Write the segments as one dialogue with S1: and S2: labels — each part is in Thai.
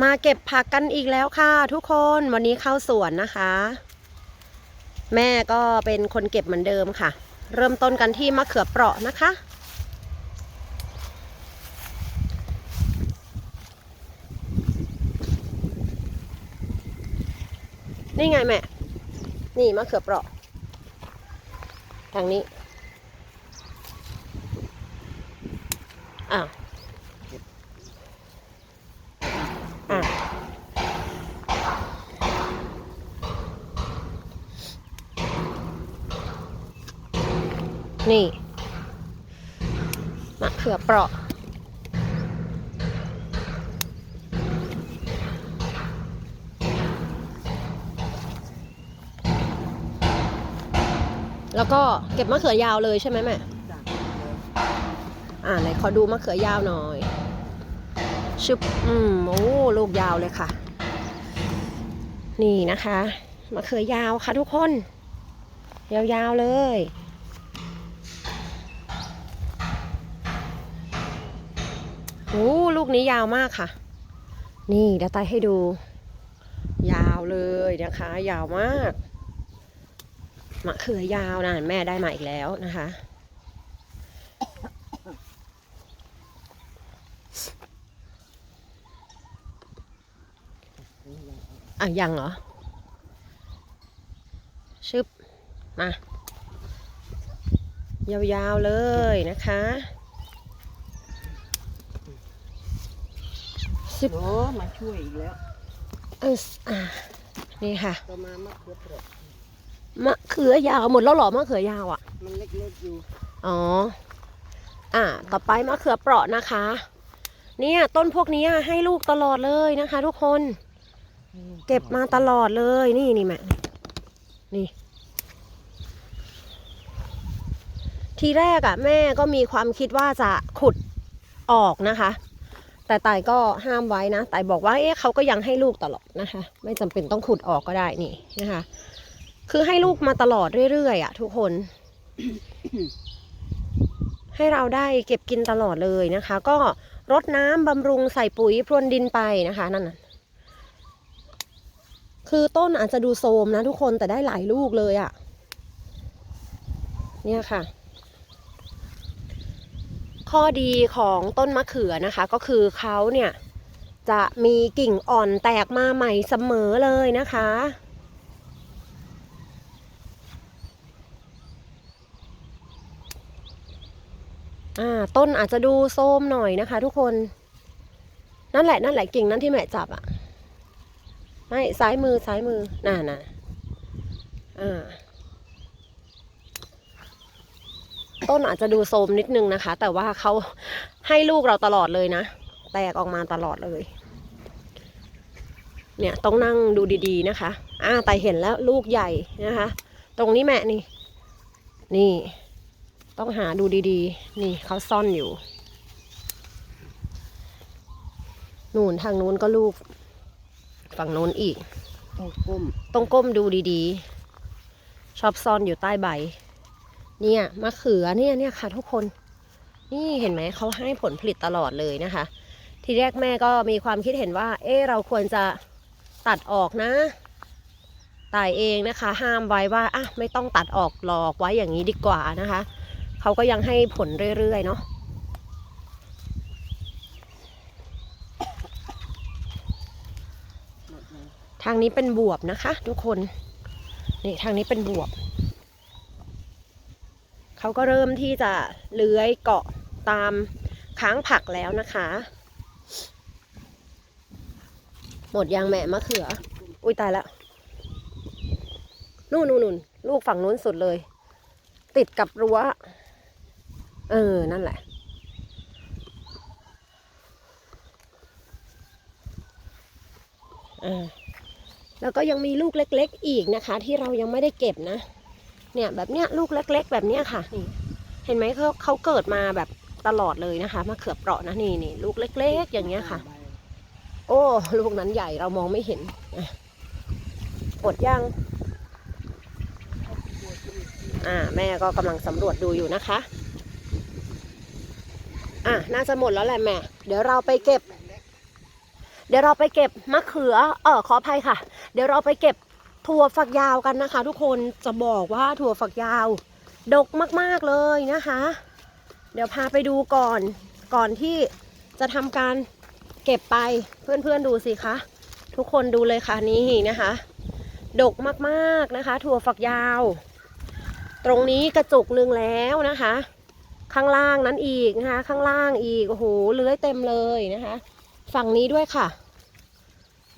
S1: มาเก็บผักกันอีกแล้วค่ะ ทุกคนวันนี้เข้าสวนนะคะ แม่ก็เป็นคนเก็บเหมือนเดิมค่ะ เริ่มต้นกันที่มะเขือเปราะนะคะ นี่ไงแม่ นี่มะเขือเปราะ ทางนี้อะ นี่มะเขือเปราะ แล้วก็เก็บมะเขือยาวเลยใช่ไหมแม่ อ่าไหนขอดูมะเขือยาวหน่อย ชึบ อืม โอ้ลูกยาวเลยค่ะ นี่นะคะ มะเขือยาวค่ะทุกคน ยาวๆเลย โอ้ลูกนี้ยาวมากค่ะ นี่เดี๋ยวไตให้ดู ยาวเลยนะคะ ยาวมากมะเขือยาวนะแม่ได้มาอีกแล้วนะคะ อะยังเหรอ ชึบ มายาวๆเลยนะคะ สิบ
S2: โอ้มาช่วยอีกแล้ว
S1: เอออะนี่ค่ะ
S2: ต่อมามะเขือเปราะ
S1: มะเขือยาวหมดแล้วเหรอมะเขือยาวอะ
S2: มันเล็กๆอยู่
S1: อ๋อ อ่า ต่อไปมะเขือเปราะนะคะ เนี่ยต้นพวกนี้ให้ลูกตลอดเลยนะคะ ทุกคน เก็บมาตลอดเลยนี่นี่แม่นี่ ทีแรกอะ่ะ แม่ก็มีความคิดว่าจะขุดออกนะคะ แต่ไต่ก็ห้ามไว้นะไต่บอกว่าเอ๊ะเขาก็ยังให้ลูกตลอดนะคะ ไม่จำเป็นต้องขุดออกก็ได้นี่นะคะ คือให้ลูกมาตลอดเรื่อยๆอะ่ะ ทุกคน ให้เราได้เก็บกินตลอดเลยนะคะ ก็รดน้ำบำรุงใส่ปุ๋ยพรวนดินไปนะคะนั่นน่ะคือต้นอาจจะดูโทมนะทุกคนแต่ได้หลายลูกเลยอะ่ะ เนี่ยค่ะ ข้อดีของต้นมะเขือนะคะ ก็คือเขาเนี่ยจะมีกิ่งอ่อนแตกมาใหม่เสมอเลยนะคะอ่าต้นอาจจะดูโทมหน่อยนะคะ ทุกคน นั่นแหละนั่นแหละกิ่งนั้นที่แม่จับอะ่ะ ไม่ซ้ายมือซ้ายมือน่ะน่ะอ่า ต้นอาจจะดูโทรมนิดนึงนะคะ แต่ว่าเขาให้ลูกเราตลอดเลยนะ แตกออกมาตลอดเลย เนี่ยต้องนั่งดูดีๆนะคะ อ่าแต่เห็นแล้วลูกใหญ่นะคะ ตรงนี้แม่นี่ นี่ ต้องหาดูดีๆ นี่เขาซ่อนอยู่นู่นทางนู้นก็ลูก ฝั่งนู้นอีก
S2: ต้องก้ม
S1: ต้องก้มดูดีๆ ชอบซ่อนอยู่ใต้ใบ เนี่ยมะเขือเนี่ยเนี่ยค่ะทุกคน นี่เห็นไหมเขาให้ผลผลิตตลอดเลยนะคะ ทีแรกแม่ก็มีความคิดเห็นว่า เออเราควรจะตัดออกนะตายเองนะคะ ห้ามไว้ว่าอะไม่ต้องตัดออกหลอกไว้อย่างนี้ดีกว่านะคะเขาก็ยังให้ผลเรื่อยๆเนาะทางนี้เป็นบวบนะคะ ทุกคน นี่ทางนี้เป็นบวบ เขาก็เริ่มที่จะเลื้อยเกาะตามค้างผักแล้วนะคะ หมดยางแม่มะเขือ อุ้ยตายแล้วนู่นนู่นนู่นลูกฝั่งนู้นสุดเลย ติดกับรั้ว เออ นั่นแหละ อ่าแล้วก็ยังมีลูกเล็ก ๆ อีกนะคะ ที่เรายังไม่ได้เก็บนะ เนี่ยแบบเนี้ยลูกเล็ก ๆ แบบเนี้ยค่ะนี่เห็นไหมเขาเขาเกิดมาแบบตลอดเลยนะคะมะเขือเปราะนะนี่นี่ลูกเล็ก ๆ อย่างเงี้ยค่ะ โอ้ลูกนั้นใหญ่เรามองไม่เห็นอะอดยังอ่าแม่ก็กำลังสำรวจดูอยู่นะคะ อะน่าจะหมดแล้วแหละแม่ เดี๋ยวเราไปเก็บ เดี๋ยวเราไปเก็บมะเขือเออขออภัยค่ะ เดี๋ยวเราไปเก็บ ถั่วฝักยาวกันนะคะ ทุกคนจะบอกว่าถั่วฝักยาว ดกมากๆเลยนะคะ เดี๋ยวพาไปดูก่อนก่อนที่จะทำการเก็บไปเพื่อนๆดูสิคะทุกคนดูเลยค่ะนี่นะคะ ดกมากๆนะคะ ถั่วฝักยาว ตรงนี้กระจุกหนึ่งแล้วนะคะ ข้างล่างนั้นอีกนะคะ ข้างล่างอีกโอ้โหเลื้อยเต็มเลยนะคะ ฝั่งนี้ด้วยค่ะ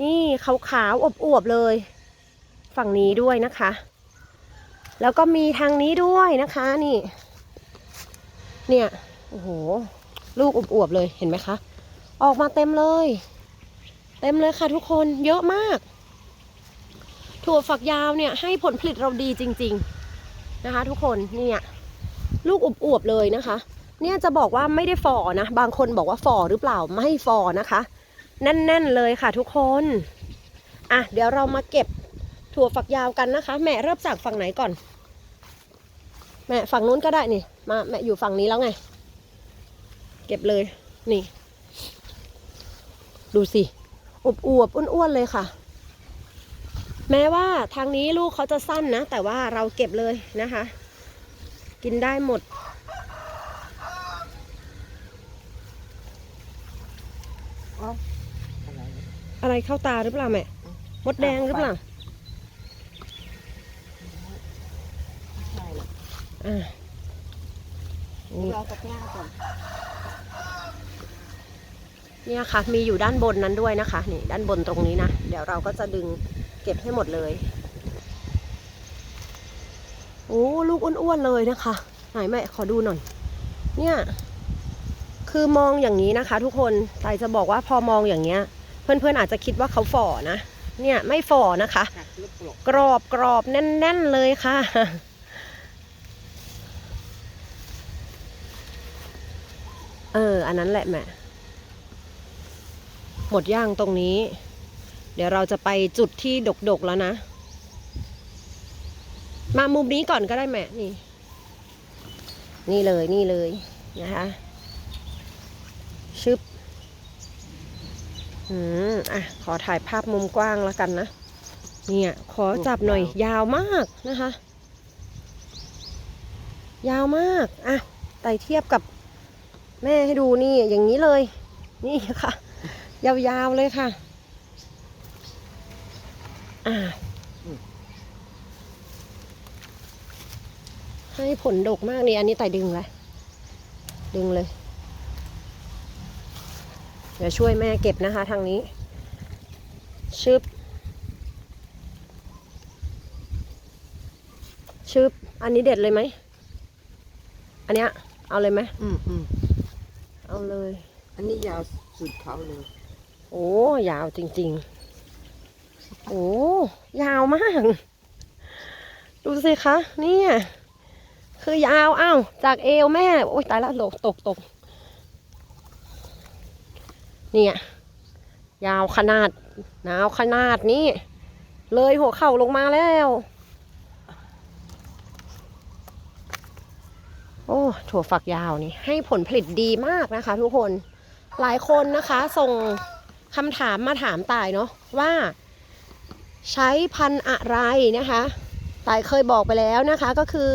S1: นี่ขาวๆอวบๆเลย ฝั่งนี้ด้วยนะคะ แล้วก็มีทางนี้ด้วยนะคะนี่ เนี่ยโอ้โหลูกอวบๆเลยเห็นไหมคะ ออกมาเต็มเลย เต็มเลยค่ะทุกคนเยอะมาก ถั่วฝักยาวเนี่ยให้ผลผลิตเราดีจริง ๆนะคะ ทุกคนเนี่ยลูกอวบๆเลยนะคะ เนี่ยจะบอกว่าไม่ได้ฝ่อนะบางคนบอกว่าฝ่อหรือเปล่าไม่ฝ่อนะคะ แน่นๆเลยค่ะทุกคน อะเดี๋ยวเรามาเก็บ ถั่วฝักยาวกันนะคะ แม่เริ่มจากฝั่งไหนก่อน แม่ฝั่งนู้นก็ได้นี่ มาแม่อยู่ฝั่งนี้แล้วไง เก็บเลย นี่ ดูสิอวบอวบๆอ้วนๆเลยค่ะ แม้ว่าทางนี้ลูกเขาจะสั้นนะ แต่ว่าเราเก็บเลยนะคะ กินได้หมด
S2: อะไร
S1: อะไรเข้าตาหรือเปล่าแม่ มดแดงหรือเปล่า
S2: ไม่ใช่หรอก
S1: อ่านี่
S2: เรากับย่าก่อน
S1: เนี่ยค่ะ มีอยู่ด้านบนนั้นด้วยนะคะ นี่ด้านบนตรงนี้นะ เดี๋ยวเราก็จะดึงเก็บให้หมดเลย โอ้ลูกอ้วนๆเลยนะคะ ไหนแม่ขอดูหน่อย เนี่ย คือมองอย่างนี้นะคะ ทุกคนไตจะบอกว่าพอมองอย่างเงี้ย เพื่อนๆอาจจะคิดว่าเขาฝ่อนะ เนี่ยไม่ฝ่อนะคะ
S2: หักลูกปลอก
S1: กรอบกรอบแน่น ๆ เลยค่ะ เออ อันนั้นแหละแม่หมดย่างตรงนี้ เดี๋ยวเราจะไปจุดที่ดกๆแล้วนะ มามุมนี้ก่อนก็ได้แม่นี่ นี่เลยนี่เลยนะคะชึบอืมอะ ขอถ่ายภาพมุมกว้างแล้วกันนะ เนี่ย ขอจับหน่อย ยาวมากนะคะ ยาวมาก อะไต่เทียบกับ แม่ให้ดูนี่อย่างนี้เลย นี่ค่ะ ยาวๆเลยค่ะ อ่า ให้ผลดกมากนี่อันนี้ไต่ดึงเลยดึงเลย เดี๋ยวช่วยแม่เก็บนะคะ ทางนี้ ชึบ ชึบ อันนี้เด็ดเลยไหม อันเนี้ย เอาเลยไหม
S2: อืมอืม
S1: เอาเลย
S2: อันนี้ยาวสุดเขาเลย
S1: โอ้ยาวจริง ๆ โอ้ยาวมาก ดูสิคะเนี่ยคือยาวอ้าวจากเอวแม่ โอ้ยตายละตกตกตกเนี่ยยาวขนาดหนาวขนาดนี้ เลยหัวเข่าลงมาแล้ว โอ้ถั่วฝักยาวนี่ให้ผลผลิตดีมากนะคะ ทุกคนหลายคนนะคะส่งคำถามมาถามตายเนาะว่า ใช้พันธุ์อะไรนะคะตายเคยบอกไปแล้วนะคะก็คือ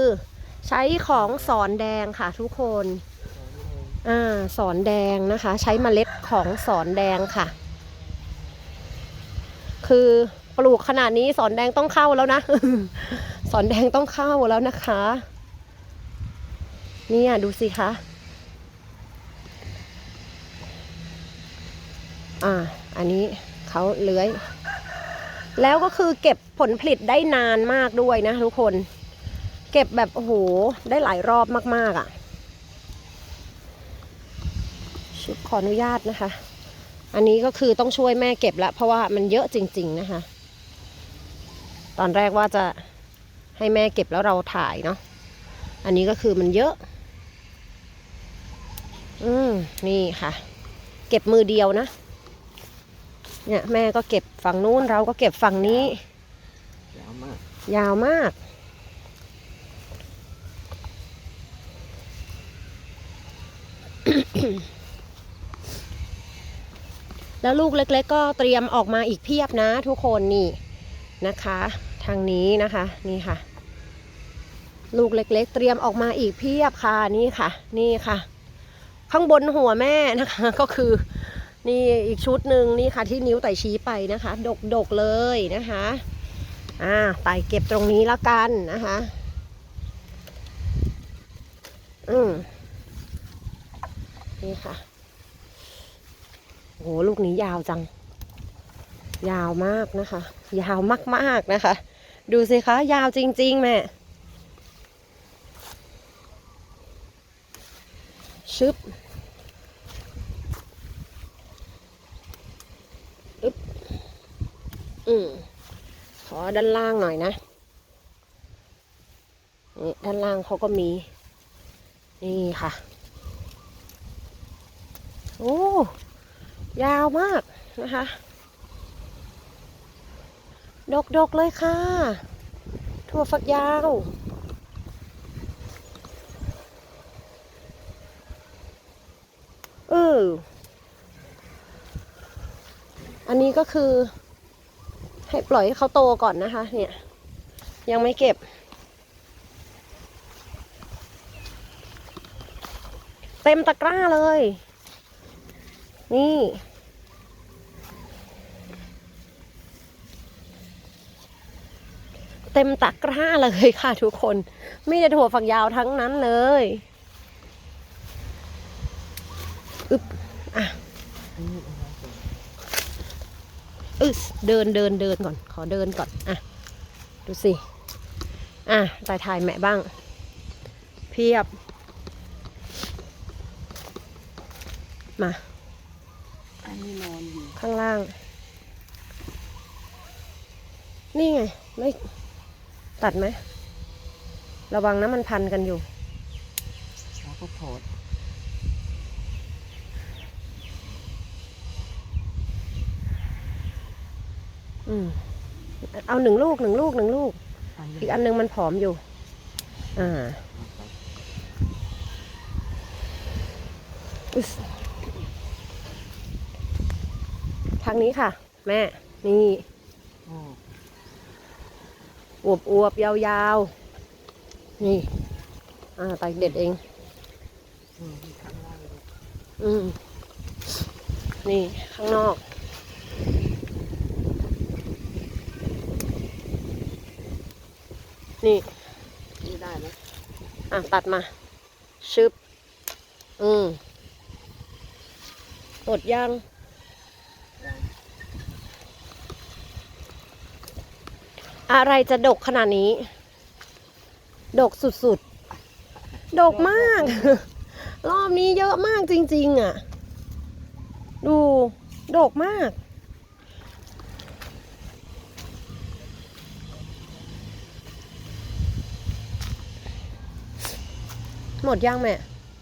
S1: ใช้ของสอนแดงค่ะ ทุกคนอ่าสอนแดงนะคะ ใช้เมล็ดของสอนแดงค่ะ คือปลูกขนาดนี้สอนแดงต้องเข้าแล้วนะ สอนแดงต้องเข้าแล้วนะคะ เนี่ยดูสิคะ อ่า อันนี้เขาเลื้อย แล้วก็คือเก็บผลผลิตได้นานมากด้วยนะทุกคน เก็บแบบ โอ้โห ได้หลายรอบมาก ๆอะ่ะชุบขออนุญาตนะคะ อันนี้ก็คือต้องช่วยแม่เก็บล้วเพราะว่ามันเยอะจริง ๆ นะคะ ตอนแรกว่าจะให้แม่เก็บแล้วเราถ่ายเนาะอันนี้ก็คือมันเยอะ อืมนี่ค่ะ เก็บมือเดียวนะ เนี่ยแม่ก็เก็บฝั่งนู้นเราก็เก็บฝั่งนี้
S2: ยาวมาก
S1: ยาวมาก แล้วลูกเล็ก ๆ ก็เตรียมออกมาอีกเพียบนะทุกคนนี่นะคะ ทางนี้นะคะนี่ค่ะ ลูกเล็ก ๆ เตรียมออกมาอีกเพียบค่ะนี่ค่ะ นี่ค่ะ ข้างบนหัวแม่นะคะ ก็คือนี่อีกชุดหนึ่งนี่ค่ะที่นิ้วไต่ชี้ไปนะคะ ดกดกๆเลยนะคะอ่าไต่เก็บตรงนี้แล้วกันนะคะ อืมนี่ค่ะโหลูกนี้ยาวจัง ยาวมากนะคะ ยาวมากๆนะคะ ดูสิคะ ยาวจริง ๆ แม่ ชึบอึ๊บอืมขอด้านล่างหน่อยนะนี่ด้านล่างเขาก็มี นี่ค่ะ โอ้ ยาวมากนะคะ ดกๆเลยค่ะ ถั่วฝักยาว เออ อันนี้ก็คือ ให้ปล่อยให้เขาโตก่อนนะคะ เนี่ย ยังไม่เก็บ เต็มตะกร้าเลย นี่เต็มตะกร้าเลยค่ะทุกคน ไมีแต่ถั่วฝักยาวทั้งนั้นเลยอึบอะ
S2: อันนี้ เออ
S1: เดินเดินเดินก่อน ขอเดินก่อน อะ ดูสิ อะถ่ายถ่ายแม่บ้าง เพียบ มา
S2: อันนี้นอนอยู่
S1: ข้างล่าง นี่ไง ไม่ ตัดไหม ระวังนะมันพันกันอยู่
S2: แล้วก็ถอด
S1: อืมเอาหนึ่งลูกหนึ่งลูกหนึ่งลูก
S2: อันนี้
S1: อีกอันหนึงมันผอมอยู่ อ่าอึ๊สทางนี้ค่ะ แม่ นี่
S2: โอ้
S1: อวบอวบๆยาวๆ นี่ อ่าไตเด็ดเอง
S2: อืมมีข้างล่างเลย
S1: อืม นี่ ข้างนอก นี่
S2: นี่ได้ไหม
S1: อะตัดมาชึบ อืมหมดยังอะไรจะดกขนาดนี้ ดกสุดๆ ดกมาก รอบนี้เยอะมากจริง ๆ อะ ดู ดกมาก มดยังแม่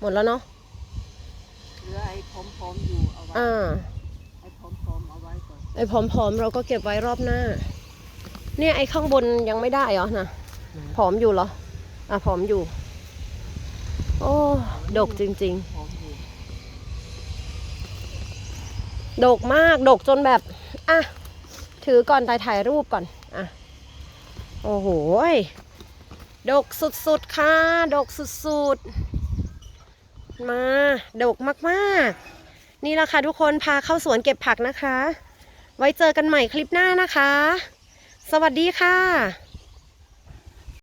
S1: หมดแล้วเนาะ
S2: เหลือไอ้พร้อมๆอยู่เอาไว้
S1: อ่า
S2: ไอ้พร้อมๆเอาไว้ก่อน
S1: ไอ้ผอมๆเราก็เก็บไว้รอบหน้า เนี่ยไอ้ข้างบนยังไม่ได้เหรอนะผอมอยู่เหรอ อะผอมอยู่ โอ้ดกจริง
S2: พร้อมอยู่
S1: ๆดกมากดกจนแบบ อะ ถือก่อนถ่ายถ่ายรูปก่อน อะ โอ้โหย ดกสุดๆค่ะ ดกสุดๆ มา ดกมากๆ นี่แหละค่ะทุกคนพาเข้าสวนเก็บผักนะคะ ไว้เจอกันใหม่คลิปหน้านะคะ สวัสดีค่ะ